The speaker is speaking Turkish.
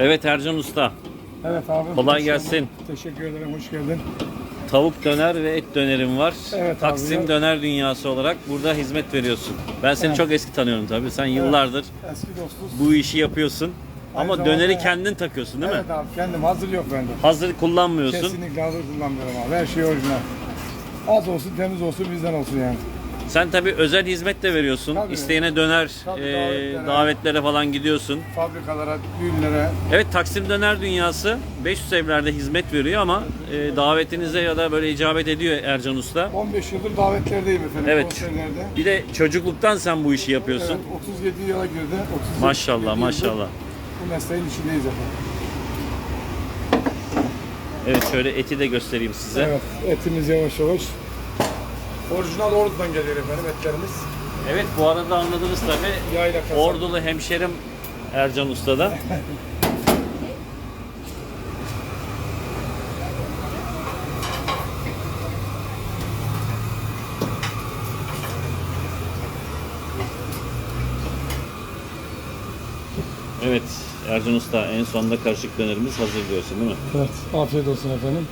Evet Ercan Usta. Evet abi. Kolay gelsin. Teşekkür ederim. Hoş geldin. Tavuk döner ve et dönerim var. Evet abi, Taksim ya. Döner Dünyası olarak burada hizmet veriyorsun. Ben seni Evet. çok eski tanıyorum tabii. Sen yıllardır Eski dostuz. bu işi yapıyorsun. Ama zamanda- döneri kendin takıyorsun değil mi? Evet abi kendim hazır yok bende. Hazır kullanmıyorsun. Kesinlikle hazır kullanmıyorum abi. Her şey orijinal. Az olsun temiz olsun bizden olsun yani. Sen tabii özel hizmet de veriyorsun. Tabii. İsteyene döner, Tabii, e, davetlere. davetlere falan gidiyorsun. Fabrikalara, düğünlere. Evet Taksim Döner Dünyası 500 evlerde hizmet veriyor ama e, davetinize ya da böyle icabet ediyor Ercan Usta. 15 yıldır davetlerdeyim efendim. Evet. Konserlerde. Bir de çocukluktan sen bu işi yapıyorsun. Evet 37 yıla girdi. 37 Maşallah yıldır maşallah. Bu mesleğin içindeyiz efendim. Evet şöyle eti de göstereyim size. Evet etimiz yavaş yavaş. Orijinal Ordu'dan geliyor efendim etlerimiz. Evet bu arada anladınız tabii. Yayla kasap. Ordulu hemşerim Ercan Usta'da. Evet Ercan Usta en sonunda karışık dönerimiz hazır diyorsun değil mi? Evet afiyet olsun efendim.